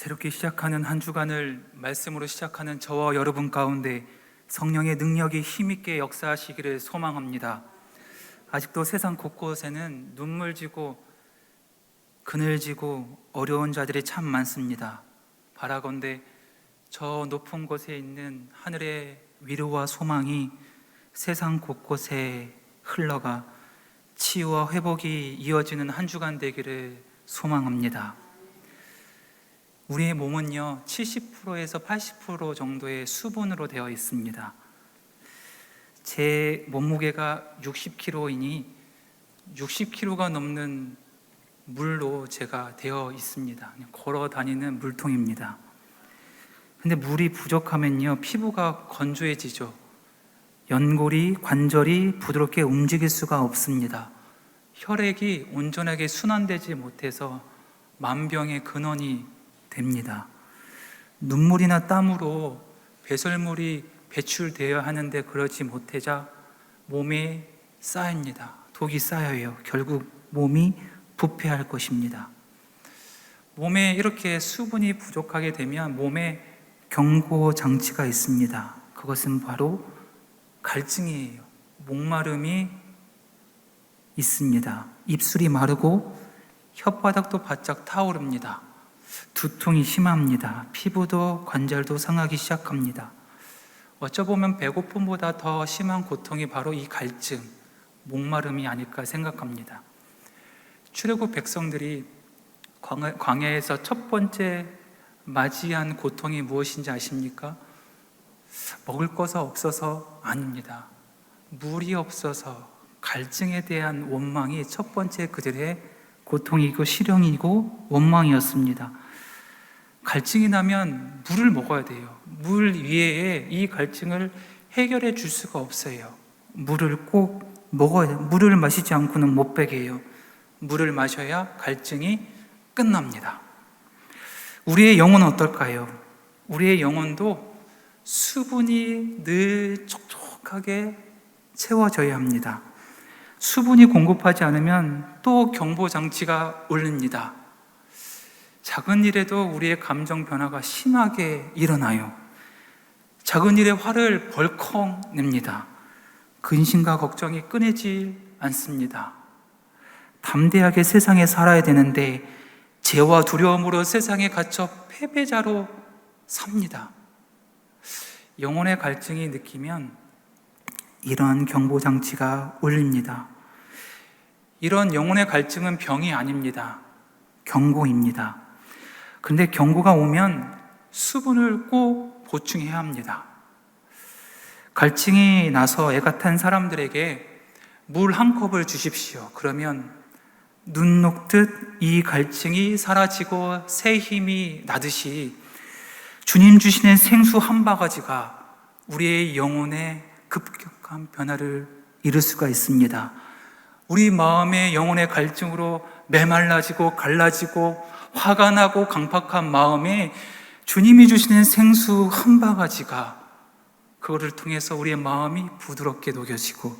새롭게 시작하는 한 주간을 말씀으로 시작하는 저와 여러분 가운데 성령의 능력이 힘있게 역사하시기를 소망합니다. 아직도 세상 곳곳에는 눈물 지고 그늘 지고 어려운 자들이 참 많습니다. 바라건대 저 높은 곳에 있는 하늘의 위로와 소망이 세상 곳곳에 흘러가 치유와 회복이 이어지는 한 주간 되기를 소망합니다. 우리의 몸은요, 70%에서 80% 정도의 수분으로 되어 있습니다. 제 몸무게가 60kg이니 60kg가 넘는 물로 제가 되어 있습니다. 걸어 다니는 물통입니다. 근데 물이 부족하면요, 피부가 건조해지죠. 연골이, 관절이 부드럽게 움직일 수가 없습니다. 혈액이 온전하게 순환되지 못해서 만병의 근원이 됩니다. 눈물이나 땀으로 배설물이 배출되어야 하는데 그러지 못하자 몸에 쌓입니다. 독이 쌓여요. 결국 몸이 부패할 것입니다. 몸에 이렇게 수분이 부족하게 되면 몸에 경고 장치가 있습니다. 그것은 바로 갈증이에요. 목마름이 있습니다. 입술이 마르고 혓바닥도 바짝 타오릅니다. 두통이 심합니다. 피부도 관절도 상하기 시작합니다. 어쩌보면 배고픔보다 더 심한 고통이 바로 이 갈증, 목마름이 아닐까 생각합니다. 출애굽 백성들이 광야- 광야에서 첫 번째 맞이한 고통이 무엇인지 아십니까? 먹을 것이 없어서 아닙니다. 물이 없어서 갈증에 대한 원망이 첫 번째 그들의 고통이고 실형이고 원망이었습니다. 갈증이 나면 물을 먹어야 돼요. 물 위에 이 갈증을 해결해 줄 수가 없어요. 물을 꼭 먹어야 돼요. 물을 마시지 않고는 못 베게요. 물을 마셔야 갈증이 끝납니다. 우리의 영혼은 어떨까요? 우리의 영혼도 수분이 늘 촉촉하게 채워져야 합니다. 수분이 공급하지 않으면 또 경보 장치가 울립니다. 작은 일에도 우리의 감정 변화가 심하게 일어나요. 작은 일에 화를 벌컥 냅니다. 근심과 걱정이 끊이질 않습니다. 담대하게 세상에 살아야 되는데 죄와 두려움으로 세상에 갇혀 패배자로 삽니다. 영혼의 갈증이 느끼면 이런 경보 장치가 울립니다. 이런 영혼의 갈증은 병이 아닙니다. 경고입니다. 근데 경고가 오면 수분을 꼭 보충해야 합니다. 갈증이 나서 애가 탄 사람들에게 물 한 컵을 주십시오. 그러면 눈 녹듯 이 갈증이 사라지고 새 힘이 나듯이 주님 주시는 생수 한 바가지가 우리의 영혼에 급격 한 변화를 이룰 수가 있습니다. 우리 마음의 영혼의 갈증으로 메말라지고 갈라지고 화가 나고 강팍한 마음에 주님이 주시는 생수 한 바가지가 그거를 통해서 우리의 마음이 부드럽게 녹여지고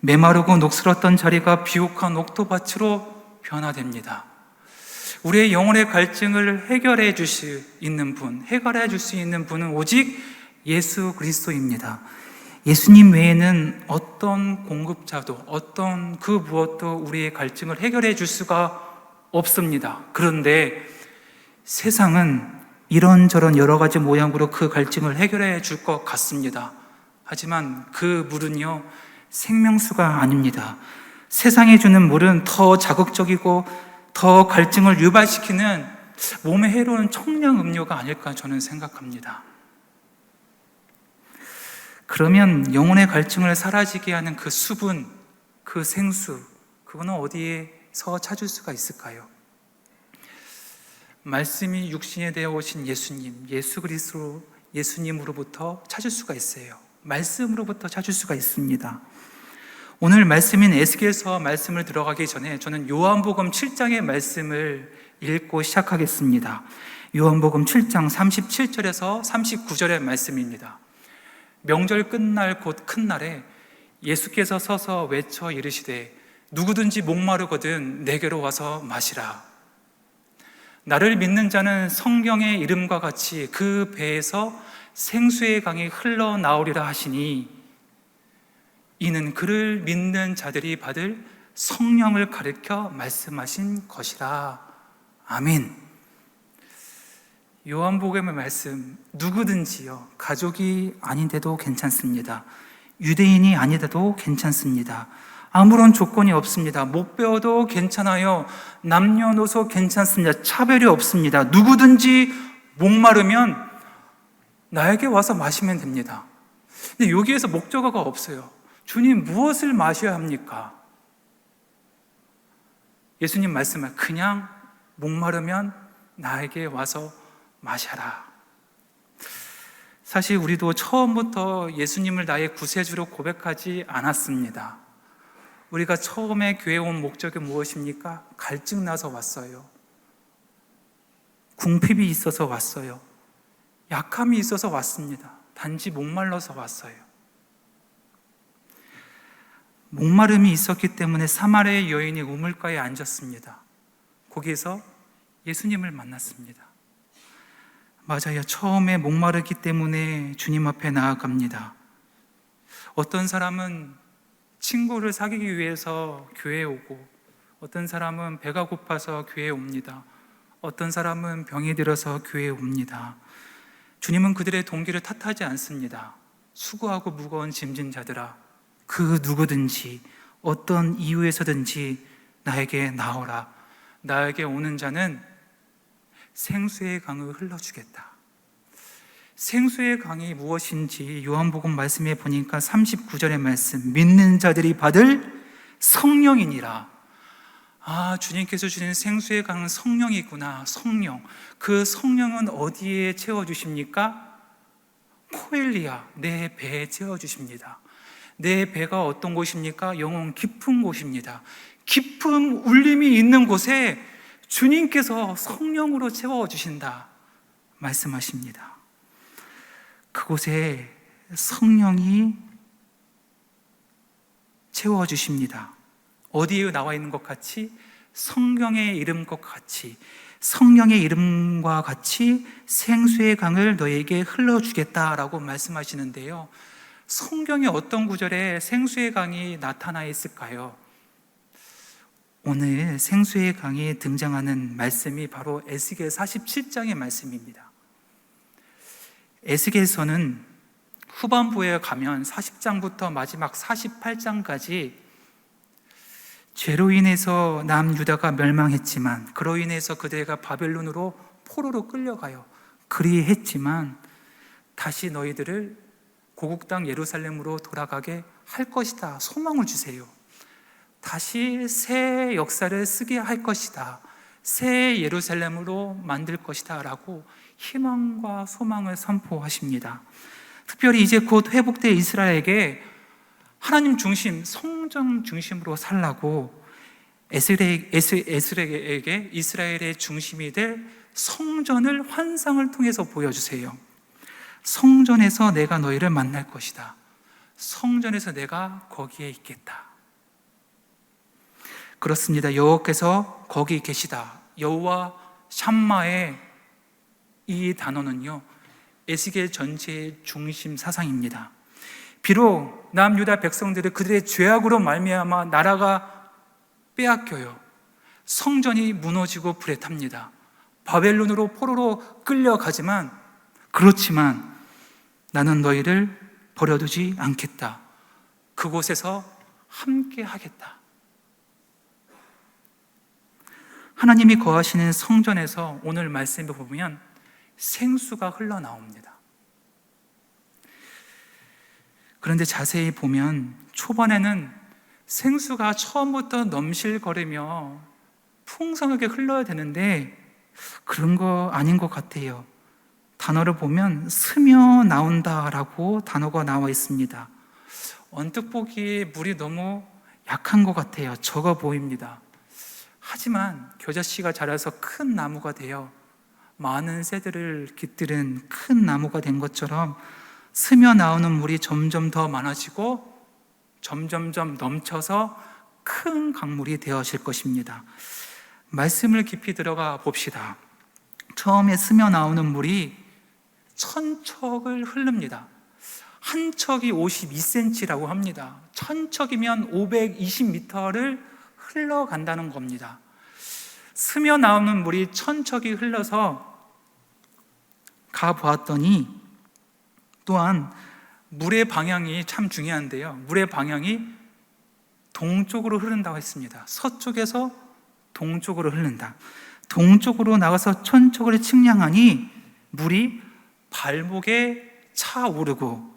메마르고 녹슬었던 자리가 비옥한 옥토밭으로 변화됩니다. 우리의 영혼의 갈증을 해결해 줄 수 있는 분, 해결해 줄 수 있는 분은 오직 예수 그리스도입니다. 예수님 외에는 어떤 공급자도 어떤 그 무엇도 우리의 갈증을 해결해 줄 수가 없습니다. 그런데 세상은 이런저런 여러 가지 모양으로 그 갈증을 해결해 줄 것 같습니다. 하지만 그 물은요, 생명수가 아닙니다. 세상에 주는 물은 더 자극적이고 더 갈증을 유발시키는 몸에 해로운 청량 음료가 아닐까 저는 생각합니다. 그러면 영혼의 갈증을 사라지게 하는 그 수분, 그 생수, 그거는 어디에서 찾을 수가 있을까요? 말씀이 육신에 되어 오신 예수님, 예수 그리스도 예수님으로부터 찾을 수가 있어요. 말씀으로부터 찾을 수가 있습니다. 오늘 말씀인 에스겔서 말씀을 들어가기 전에 저는 요한복음 7장의 말씀을 읽고 시작하겠습니다. 요한복음 7장 37절에서 39절의 말씀입니다. 명절 끝날 곧 큰 날에 예수께서 서서 외쳐 이르시되 누구든지 목마르거든 내게로 와서 마시라. 나를 믿는 자는 성경의 이름과 같이 그 배에서 생수의 강이 흘러나오리라 하시니 이는 그를 믿는 자들이 받을 성령을 가르쳐 말씀하신 것이라. 아멘. 요한복음의 말씀 누구든지요 가족이 아닌데도 괜찮습니다. 유대인이 아니데도 괜찮습니다. 아무런 조건이 없습니다. 못 배워도 괜찮아요. 남녀노소 괜찮습니다. 차별이 없습니다. 누구든지 목마르면 나에게 와서 마시면 됩니다. 근데 여기에서 목적어가 없어요. 주님 무엇을 마셔야 합니까? 예수님 말씀을 그냥 목마르면 나에게 와서 마셔라. 사실 우리도 처음부터 예수님을 나의 구세주로 고백하지 않았습니다. 우리가 처음에 교회 온 목적이 무엇입니까? 갈증 나서 왔어요. 궁핍이 있어서 왔어요. 약함이 있어서 왔습니다. 단지 목말라서 왔어요. 목마름이 있었기 때문에 사마리아 여인이 우물가에 앉았습니다. 거기에서 예수님을 만났습니다. 맞아요. 처음에 목마르기 때문에 주님 앞에 나아갑니다. 어떤 사람은 친구를 사귀기 위해서 교회에 오고, 어떤 사람은 배가 고파서 교회에 옵니다. 어떤 사람은 병이 들어서 교회에 옵니다. 주님은 그들의 동기를 탓하지 않습니다. 수고하고 무거운 짐진 자들아, 그 누구든지 어떤 이유에서든지 나에게 나오라. 나에게 오는 자는 생수의 강을 흘러주겠다. 생수의 강이 무엇인지 요한복음 말씀에 보니까 39절의 말씀, 믿는 자들이 받을 성령이니라. 아, 주님께서 주신 생수의 강은 성령이구나. 성령. 그 성령은 어디에 채워 주십니까? 코엘리아, 내 배에 채워 주십니다. 내 배가 어떤 곳입니까? 영혼 깊은 곳입니다. 깊은 울림이 있는 곳에 주님께서 성령으로 채워주신다. 말씀하십니다. 그곳에 성령이 채워주십니다. 어디에 나와 있는 것 같이 성경의 이름과 같이 성령의 이름과 같이 생수의 강을 너에게 흘러주겠다라고 말씀하시는데요. 성경의 어떤 구절에 생수의 강이 나타나 있을까요? 오늘 생수의 강에 등장하는 말씀이 바로 에스겔 47장의 말씀입니다. 에스겔서는 후반부에 가면 40장부터 마지막 48장까지 죄로 인해서 남유다가 멸망했지만 그로 인해서 그대가 바벨론으로 포로로 끌려가요. 그리했지만 다시 너희들을 고국 땅 예루살렘으로 돌아가게 할 것이다. 소망을 주세요. 다시 새 역사를 쓰게 할 것이다. 새 예루살렘으로 만들 것이다. 라고 희망과 소망을 선포하십니다. 특별히 이제 곧 회복될 이스라엘에게 하나님 중심, 성전 중심으로 살라고 에스레에게 이스라엘의 중심이 될 성전을 환상을 통해서 보여주세요. 성전에서 내가 너희를 만날 것이다. 성전에서 내가 거기에 있겠다. 그렇습니다. 여호와께서 거기 계시다. 여호와 샴마의 이 단어는요. 에스겔 전체의 중심 사상입니다. 비록 남유다 백성들이 그들의 죄악으로 말미암아 나라가 빼앗겨요. 성전이 무너지고 불에 탑니다. 바벨론으로 포로로 끌려가지만 그렇지만 나는 너희를 버려두지 않겠다. 그곳에서 함께 하겠다. 하나님이 거하시는 성전에서 오늘 말씀을 보면 생수가 흘러나옵니다. 그런데 자세히 보면 초반에는 생수가 처음부터 넘실거리며 풍성하게 흘러야 되는데 그런 거 아닌 것 같아요. 단어를 보면 스며 나온다라고 단어가 나와 있습니다. 언뜻 보기에 물이 너무 약한 것 같아요. 적어 보입니다. 하지만 겨자씨가 자라서 큰 나무가 되어 많은 새들을 깃들은 큰 나무가 된 것처럼 스며 나오는 물이 점점 더 많아지고 점점점 넘쳐서 큰 강물이 되어질 것입니다. 말씀을 깊이 들어가 봅시다. 처음에 스며 나오는 물이 천 척을 흐릅니다. 한 척이 52cm라고 합니다. 천 척이면 520m를 흘러간다는 겁니다. 스며 나오는 물이 천 척이 흘러서 가 보았더니 또한 물의 방향이 참 중요한데요. 물의 방향이 동쪽으로 흐른다고 했습니다. 서쪽에서 동쪽으로 흐른다. 동쪽으로 나가서 천쪽을 측량하니 물이 발목에 차오르고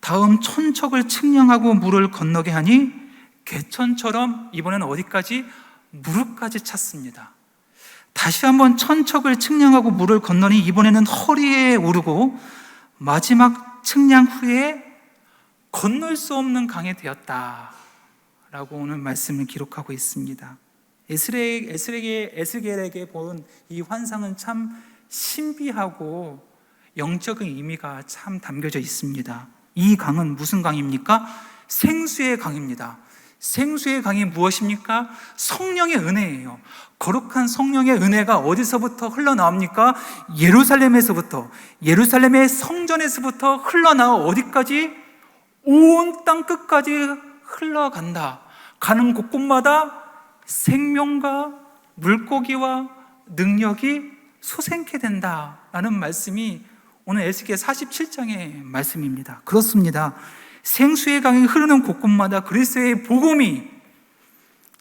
다음 천척을 측량하고 물을 건너게 하니 개천처럼 이번엔 어디까지 무릎까지 찼습니다. 다시 한번 천척을 측량하고 물을 건너니 이번에는 허리에 오르고 마지막 측량 후에 건널 수 없는 강이 되었다. 라고 오늘 말씀을 기록하고 있습니다. 에스레, 에스레게, 에스겔에게 본 이 환상은 참 신비하고 영적인 의미가 참 담겨져 있습니다. 이 강은 무슨 강입니까? 생수의 강입니다. 생수의 강이 무엇입니까? 성령의 은혜예요. 거룩한 성령의 은혜가 어디서부터 흘러나옵니까? 예루살렘에서부터, 예루살렘의 성전에서부터 흘러나와 어디까지? 온 땅 끝까지 흘러간다. 가는 곳곳마다 생명과 물고기와 능력이 솟행케 된다 라는 말씀이 오늘 에스겔 47장의 말씀입니다. 그렇습니다. 생수의 강이 흐르는 곳곳마다 그리스도의 복음이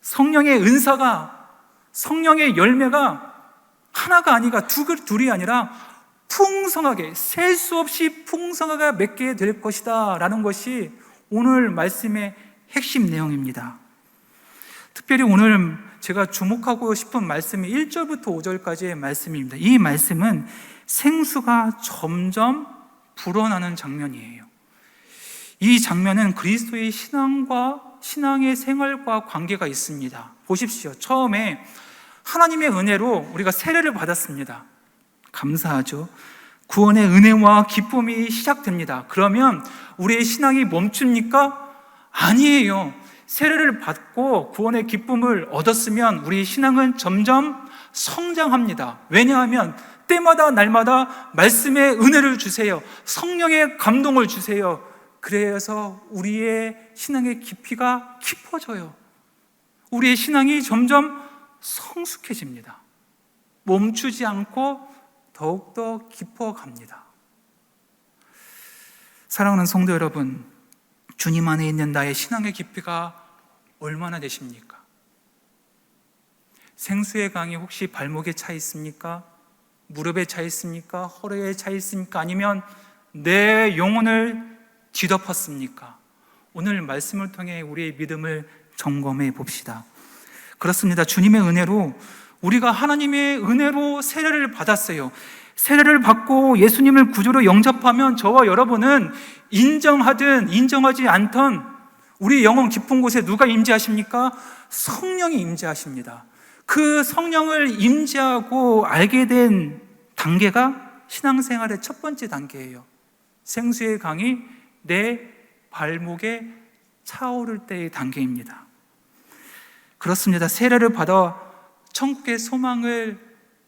성령의 은사가 성령의 열매가 하나가 아니라 두 둘이 아니라 풍성하게 셀 수 없이 풍성하게 맺게 될 것이다 라는 것이 오늘 말씀의 핵심 내용입니다. 특별히 오늘 제가 주목하고 싶은 말씀이 1절부터 5절까지의 말씀입니다. 이 말씀은 생수가 점점 불어나는 장면이에요. 이 장면은 그리스도의 신앙과 신앙의 생활과 관계가 있습니다. 보십시오. 처음에 하나님의 은혜로 우리가 세례를 받았습니다. 감사하죠. 구원의 은혜와 기쁨이 시작됩니다. 그러면 우리의 신앙이 멈춥니까? 아니에요. 세례를 받고 구원의 기쁨을 얻었으면 우리 신앙은 점점 성장합니다. 왜냐하면 때마다 날마다 말씀의 은혜를 주세요. 성령의 감동을 주세요. 그래서 우리의 신앙의 깊이가 깊어져요. 우리의 신앙이 점점 성숙해집니다. 멈추지 않고 더욱더 깊어갑니다. 사랑하는 성도 여러분, 주님 안에 있는 나의 신앙의 깊이가 얼마나 되십니까? 생수의 강이 혹시 발목에 차 있습니까? 무릎에 차 있습니까? 허리에 차 있습니까? 아니면 내 영혼을 뒤덮었습니까? 오늘 말씀을 통해 우리의 믿음을 점검해 봅시다. 그렇습니다. 주님의 은혜로 우리가 하나님의 은혜로 세례를 받았어요. 세례를 받고 예수님을 구주로 영접하면 저와 여러분은 인정하든 인정하지 않던 우리 영혼 깊은 곳에 누가 임재하십니까? 성령이 임재하십니다. 그 성령을 임재하고 알게 된 단계가 신앙생활의 첫 번째 단계예요. 생수의 강이 내 발목에 차오를 때의 단계입니다. 그렇습니다. 세례를 받아 천국의 소망을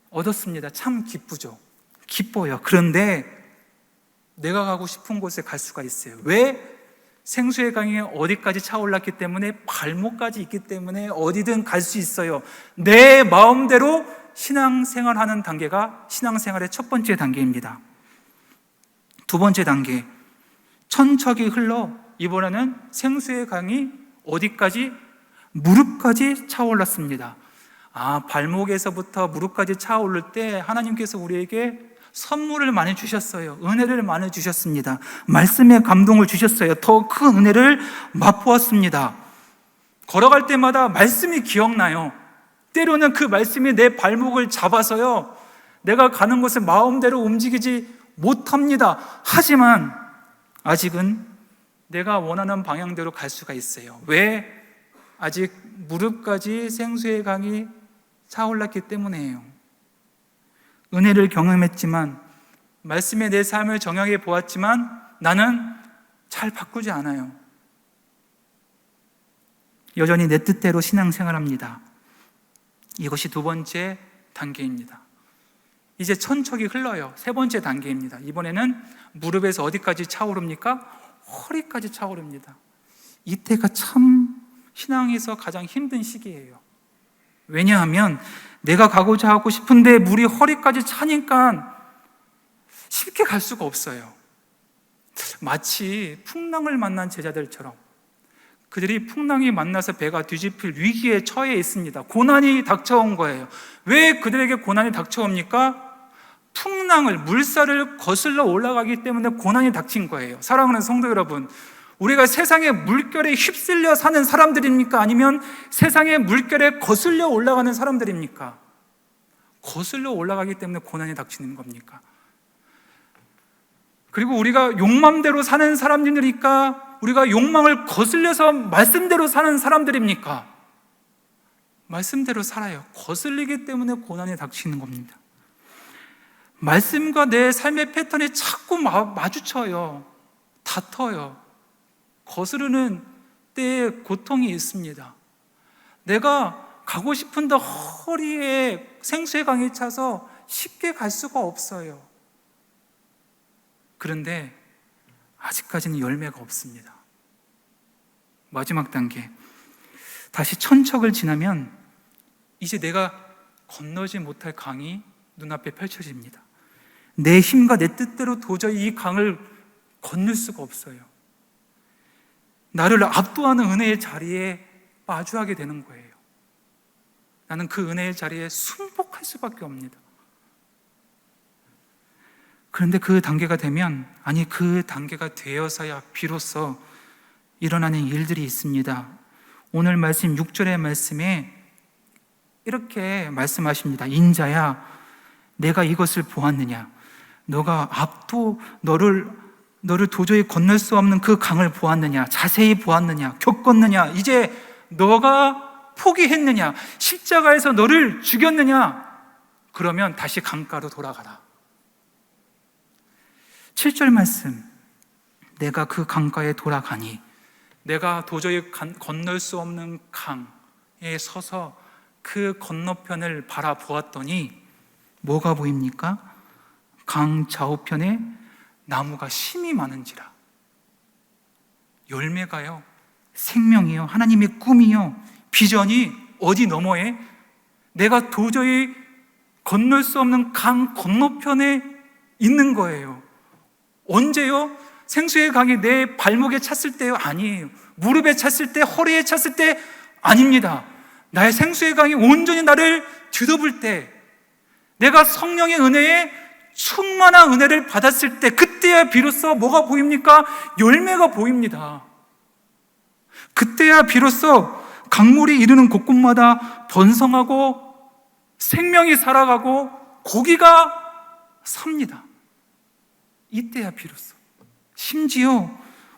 얻었습니다. 참 기쁘죠. 기뻐요. 그런데 내가 가고 싶은 곳에 갈 수가 있어요. 왜? 생수의 강이 어디까지 차올랐기 때문에 발목까지 있기 때문에 어디든 갈 수 있어요. 내 마음대로 신앙생활 하는 단계가 신앙생활의 첫 번째 단계입니다. 두 번째 단계. 천척이 흘러 이번에는 생수의 강이 어디까지 무릎까지 차올랐습니다. 아, 발목에서부터 무릎까지 차오를 때 하나님께서 우리에게 선물을 많이 주셨어요. 은혜를 많이 주셨습니다. 말씀의 감동을 주셨어요. 더 큰 은혜를 맛보았습니다. 걸어갈 때마다 말씀이 기억나요. 때로는 그 말씀이 내 발목을 잡아서요. 내가 가는 곳에 마음대로 움직이지 못합니다. 하지만 아직은 내가 원하는 방향대로 갈 수가 있어요. 왜? 아직 무릎까지 생수의 강이 차올랐기 때문에요. 은혜를 경험했지만 말씀에 내 삶을 정확히 보았지만 나는 잘 바꾸지 않아요. 여전히 내 뜻대로 신앙생활합니다. 이것이 두 번째 단계입니다. 이제 천척이 흘러요. 세 번째 단계입니다. 이번에는 무릎에서 어디까지 차오릅니까? 허리까지 차오릅니다. 이때가 참 신앙에서 가장 힘든 시기예요. 왜냐하면 내가 가고자 하고 싶은데 물이 허리까지 차니까 쉽게 갈 수가 없어요. 마치 풍랑을 만난 제자들처럼 그들이 풍랑이 만나서 배가 뒤집힐 위기에 처해 있습니다. 고난이 닥쳐온 거예요. 왜 그들에게 고난이 닥쳐옵니까? 풍랑을, 물살을 거슬러 올라가기 때문에 고난이 닥친 거예요. 사랑하는 성도 여러분, 우리가 세상의 물결에 휩쓸려 사는 사람들입니까? 아니면 세상의 물결에 거슬려 올라가는 사람들입니까? 거슬러 올라가기 때문에 고난이 닥치는 겁니까? 그리고 우리가 욕망대로 사는 사람들이니까 우리가 욕망을 거슬려서 말씀대로 사는 사람들입니까? 말씀대로 살아요. 거슬리기 때문에 고난이 닥치는 겁니다. 말씀과 내 삶의 패턴이 자꾸 마, 마주쳐요. 다퉈요. 거스르는 때에 고통이 있습니다. 내가 가고 싶은데 허리에 생수의 강이 차서 쉽게 갈 수가 없어요. 그런데 아직까지는 열매가 없습니다. 마지막 단계. 다시 천척을 지나면 이제 내가 건너지 못할 강이 눈앞에 펼쳐집니다. 내 힘과 내 뜻대로 도저히 이 강을 건널 수가 없어요. 나를 압도하는 은혜의 자리에 마주하게 되는 거예요. 나는 그 은혜의 자리에 순복할 수밖에 없습니다. 그런데 그 단계가 되면, 아니, 그 단계가 되어서야 비로소 일어나는 일들이 있습니다. 오늘 말씀 6절의 말씀에 이렇게 말씀하십니다. 인자야, 내가 이것을 보았느냐? 너가 압도, 너를, 너를 도저히 건널 수 없는 그 강을 보았느냐? 자세히 보았느냐? 겪었느냐? 이제 너가 포기했느냐? 십자가에서 너를 죽였느냐? 그러면 다시 강가로 돌아가라. 7절 말씀. 내가 그 강가에 돌아가니 내가 도저히 건널 수 없는 강에 서서 그 건너편을 바라보았더니 뭐가 보입니까? 강 좌우편에 나무가 심이 많은지라. 열매가요, 생명이요, 하나님의 꿈이요, 비전이 어디 너머에 내가 도저히 건널 수 없는 강 건너편에 있는 거예요. 언제요? 생수의 강이 내 발목에 찼을 때요? 아니에요. 무릎에 찼을 때, 허리에 찼을 때 아닙니다. 나의 생수의 강이 온전히 나를 뒤덮을 때, 내가 성령의 은혜에 충만한 은혜를 받았을 때, 그때야 비로소 뭐가 보입니까? 열매가 보입니다. 그때야 비로소 강물이 이르는 곳곳마다 번성하고 생명이 살아가고 고기가 삽니다. 이때야 비로소. 심지어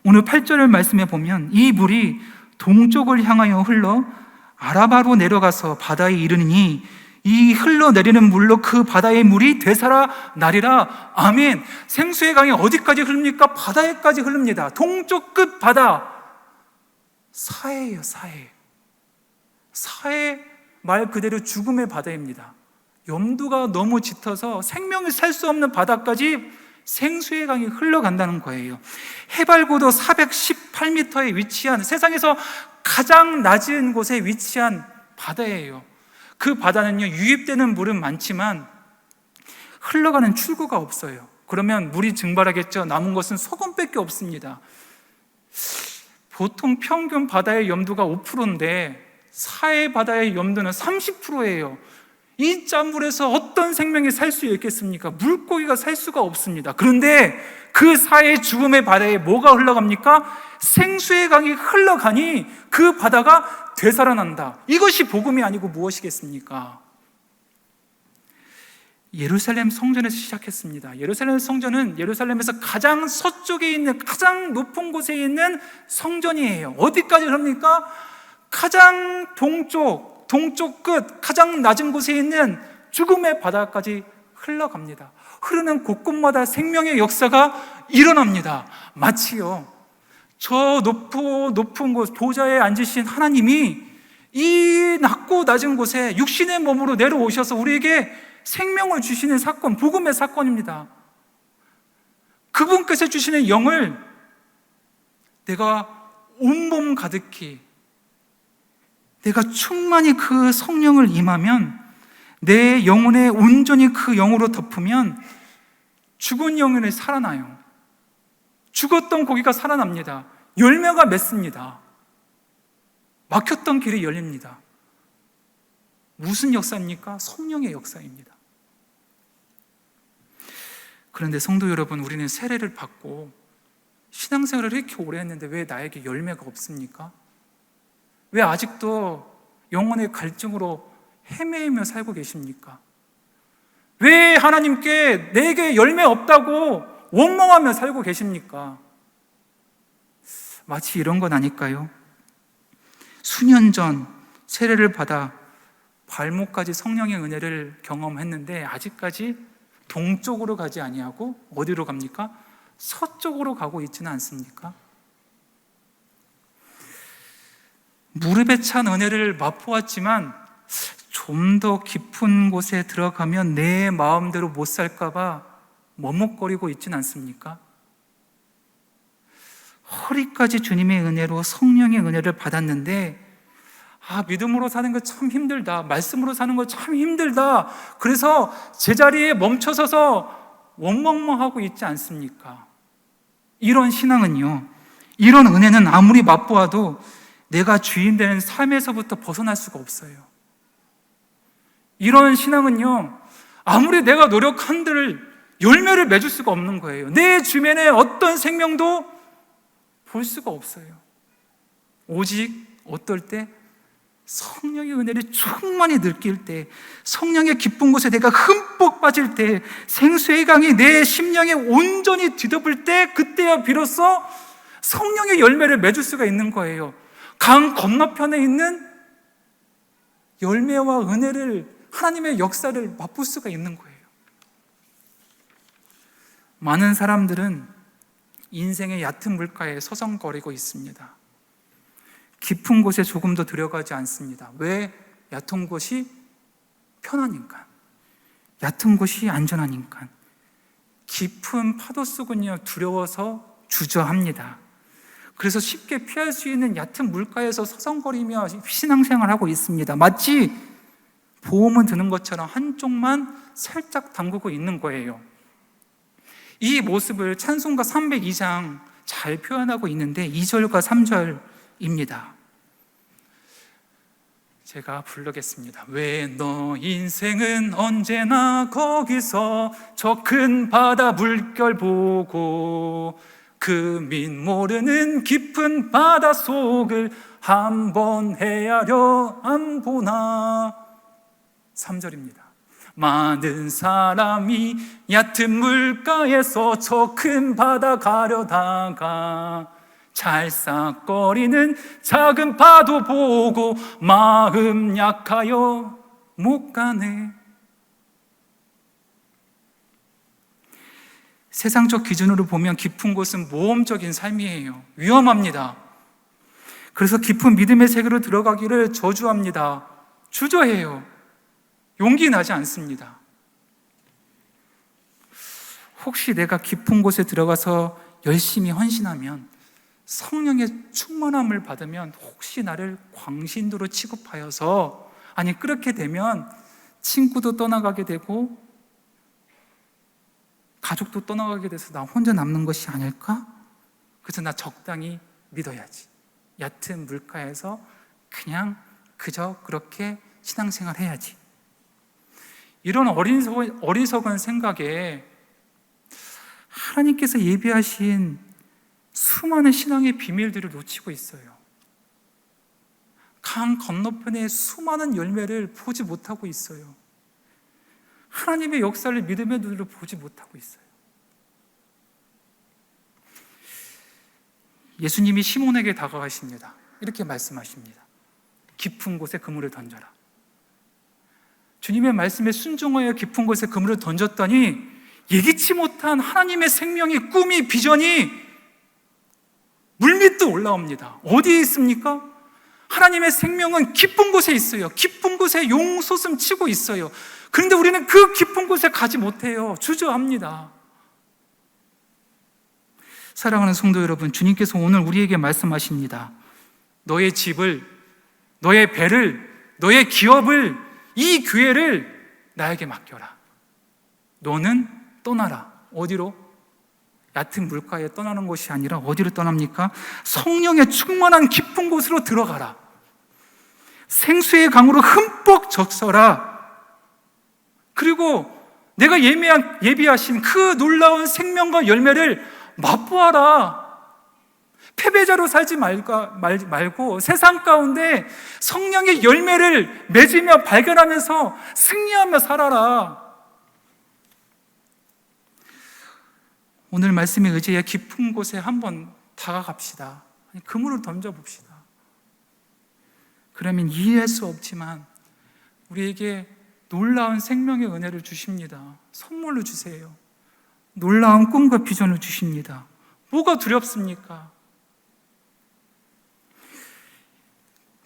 오늘 8절을 말씀해 보면 이 물이 동쪽을 향하여 흘러 아라바로 내려가서 바다에 이르니 이 흘러내리는 물로 그 바다의 물이 되살아 나리라. 아멘. 생수의 강이 어디까지 흐릅니까? 바다에까지 흐릅니다. 동쪽 끝 바다. 사해예요, 사해. 사해 말 그대로 죽음의 바다입니다. 염두가 너무 짙어서 생명을 살 수 없는 바다까지 생수의 강이 흘러간다는 거예요. 해발고도 418m에 위치한 세상에서 가장 낮은 곳에 위치한 바다예요. 그 바다는요, 유입되는 물은 많지만 흘러가는 출구가 없어요. 그러면 물이 증발하겠죠. 남은 것은 소금밖에 없습니다. 보통 평균 바다의 염도가 5%인데 사해 바다의 염도는 30%예요. 이 짠물에서 어떤 생명이 살 수 있겠습니까? 물고기가 살 수가 없습니다. 그런데 그 사해 죽음의 바다에 뭐가 흘러갑니까? 생수의 강이 흘러가니 그 바다가 되살아난다. 이것이 복음이 아니고 무엇이겠습니까? 예루살렘 성전에서 시작했습니다. 예루살렘 성전은 예루살렘에서 가장 서쪽에 있는 가장 높은 곳에 있는 성전이에요. 어디까지 그럽니까? 가장 동쪽, 동쪽 끝, 가장 낮은 곳에 있는 죽음의 바다까지 흘러갑니다. 흐르는 곳곳마다 생명의 역사가 일어납니다. 마치요. 저 높고 높은 곳, 보좌에 앉으신 하나님이 이 낮고 낮은 곳에 육신의 몸으로 내려오셔서 우리에게 생명을 주시는 사건, 복음의 사건입니다. 그분께서 주시는 영을 내가 온몸 가득히 내가 충만히 그 성령을 임하면 내 영혼에 온전히 그 영으로 덮으면 죽은 영혼이 살아나요. 죽었던 고기가 살아납니다. 열매가 맺습니다. 막혔던 길이 열립니다. 무슨 역사입니까? 성령의 역사입니다. 그런데 성도 여러분, 우리는 세례를 받고 신앙생활을 이렇게 오래 했는데 왜 나에게 열매가 없습니까? 왜 아직도 영혼의 갈증으로 헤매며 살고 계십니까? 왜 하나님께 내게 열매 없다고 원망하며 살고 계십니까? 마치 이런 건 아닐까요? 수년 전 세례를 받아 발목까지 성령의 은혜를 경험했는데 아직까지 동쪽으로 가지 아니하고 어디로 갑니까? 서쪽으로 가고 있지는 않습니까? 무릎에 찬 은혜를 맛보았지만 좀 더 깊은 곳에 들어가면 내 마음대로 못 살까봐 머뭇거리고 있지는 않습니까? 허리까지 주님의 은혜로 성령의 은혜를 받았는데 아, 믿음으로 사는 거 참 힘들다. 말씀으로 사는 거 참 힘들다. 그래서 제자리에 멈춰서서 원망망하고 있지 않습니까? 이런 신앙은요. 이런 은혜는 아무리 맛보아도 내가 주인 되는 삶에서부터 벗어날 수가 없어요. 이런 신앙은요. 아무리 내가 노력한들 열매를 맺을 수가 없는 거예요. 내 주변에 어떤 생명도 볼 수가 없어요. 오직 어떨 때 성령의 은혜를 충만히 느낄 때, 성령의 기쁜 곳에 내가 흠뻑 빠질 때, 생수의 강이 내 심령에 온전히 뒤덮을 때, 그때야 비로소 성령의 열매를 맺을 수가 있는 거예요. 강 건너편에 있는 열매와 은혜를, 하나님의 역사를 맛볼 수가 있는 거예요. 많은 사람들은 인생의 얕은 물가에 서성거리고 있습니다. 깊은 곳에 조금 더 들어가지 않습니다. 왜? 얕은 곳이 편하니까. 얕은 곳이 안전하니까. 깊은 파도 속은요, 두려워서 주저합니다. 그래서 쉽게 피할 수 있는 얕은 물가에서 서성거리며 신앙생활 하고 있습니다. 마치 보험은 드는 것처럼 한쪽만 살짝 담그고 있는 거예요. 이 모습을 찬송가 302장 잘 표현하고 있는데 2절과 3절입니다. 제가 부르겠습니다. 왜 너 인생은 언제나 거기서 저 큰 바다 물결 보고 그밑 모르는 깊은 바다 속을 한번 헤아려 안 보나 3절입니다. 많은 사람이 얕은 물가에서 저 큰 바다 가려다가 찰싹거리는 작은 파도 보고 마음 약하여 못 가네. 세상적 기준으로 보면 깊은 곳은 모험적인 삶이에요. 위험합니다. 그래서 깊은 믿음의 세계로 들어가기를 저주합니다. 주저해요. 용기 나지 않습니다. 혹시 내가 깊은 곳에 들어가서 열심히 헌신하면 성령의 충만함을 받으면 혹시 나를 광신도로 취급하여서 아니 그렇게 되면 친구도 떠나가게 되고 가족도 떠나가게 돼서 나 혼자 남는 것이 아닐까? 그래서 나 적당히 믿어야지. 얕은 물가에서 그냥 그저 그렇게 신앙생활 해야지. 이런 어리석은, 어리석은 생각에 하나님께서 예비하신 수많은 신앙의 비밀들을 놓치고 있어요. 강 건너편에 수많은 열매를 보지 못하고 있어요. 하나님의 역사를 믿음의 눈으로 보지 못하고 있어요. 예수님이 시몬에게 다가가십니다. 이렇게 말씀하십니다. 깊은 곳에 그물을 던져라. 주님의 말씀에 순종하여 깊은 곳에 그물을 던졌더니 예기치 못한 하나님의 생명이 꿈이 비전이 물밑도 올라옵니다. 어디에 있습니까? 하나님의 생명은 깊은 곳에 있어요. 깊은 곳에 용솟음 치고 있어요. 그런데 우리는 그 깊은 곳에 가지 못해요. 주저합니다. 사랑하는 성도 여러분, 주님께서 오늘 우리에게 말씀하십니다. 너의 집을, 너의 배를, 너의 기업을, 이 교회를 나에게 맡겨라. 너는 떠나라. 어디로? 얕은 물가에 떠나는 것이 아니라 어디로 떠납니까? 성령의 충만한 깊은 곳으로 들어가라. 생수의 강으로 흠뻑 적서라. 그리고 내가 예비한, 예비하신 그 놀라운 생명과 열매를 맛보아라. 패배자로 살지 말고, 말, 말고 세상 가운데 성령의 열매를 맺으며 발견하면서 승리하며 살아라. 오늘 말씀에 의지해 깊은 곳에 한번 다가갑시다. 그물을 던져봅시다. 그러면 이해할 수 없지만 우리에게 놀라운 생명의 은혜를 주십니다. 선물로 주세요. 놀라운 꿈과 비전을 주십니다. 뭐가 두렵습니까?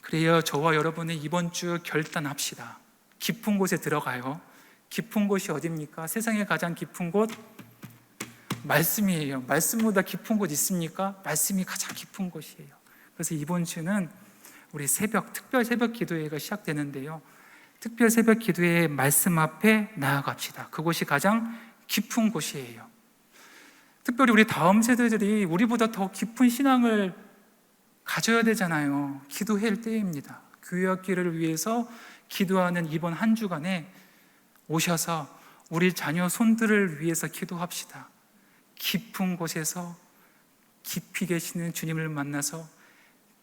그래요. 저와 여러분의 이번 주 결단합시다. 깊은 곳에 들어가요. 깊은 곳이 어딥니까? 세상의 가장 깊은 곳 말씀이에요. 말씀보다 깊은 곳 있습니까? 말씀이 가장 깊은 곳이에요. 그래서 이번 주는 우리 새벽 특별 새벽 기도회가 시작되는데요. 특별 새벽 기도회 말씀 앞에 나아갑시다. 그곳이 가장 깊은 곳이에요. 특별히 우리 다음 세대들이 우리보다 더 깊은 신앙을 가져야 되잖아요. 기도할 때입니다. 교회 학기를 위해서 기도하는 이번 한 주간에 오셔서 우리 자녀 손들을 위해서 기도합시다. 깊은 곳에서 깊이 계시는 주님을 만나서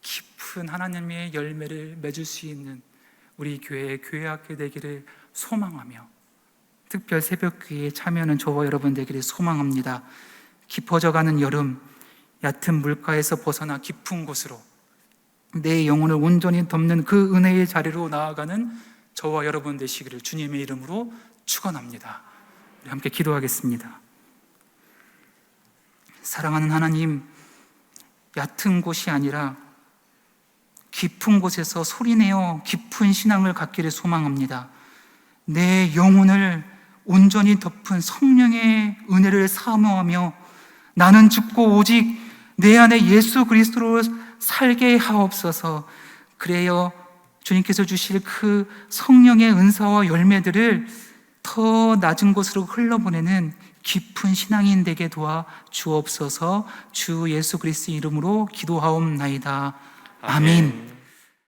깊은 하나님의 열매를 맺을 수 있는 우리 교회의 교회 학교 되기를 소망하며 특별 새벽 기회에 참여하는 저와 여러분 되기를 소망합니다. 깊어져가는 여름 얕은 물가에서 벗어나 깊은 곳으로 내 영혼을 온전히 덮는 그 은혜의 자리로 나아가는 저와 여러분 되시기를 주님의 이름으로 축원합니다. 함께 기도하겠습니다. 사랑하는 하나님, 얕은 곳이 아니라 깊은 곳에서 소리내어 깊은 신앙을 갖기를 소망합니다. 내 영혼을 온전히 덮은 성령의 은혜를 사모하며 나는 죽고 오직 내 안에 예수 그리스도로 살게 하옵소서. 그래요. 주님께서 주실 그 성령의 은사와 열매들을 더 낮은 곳으로 흘러보내는 깊은 신앙인 되게 도와 주옵소서 주 예수 그리스도 이름으로 기도하옵나이다. 아멘.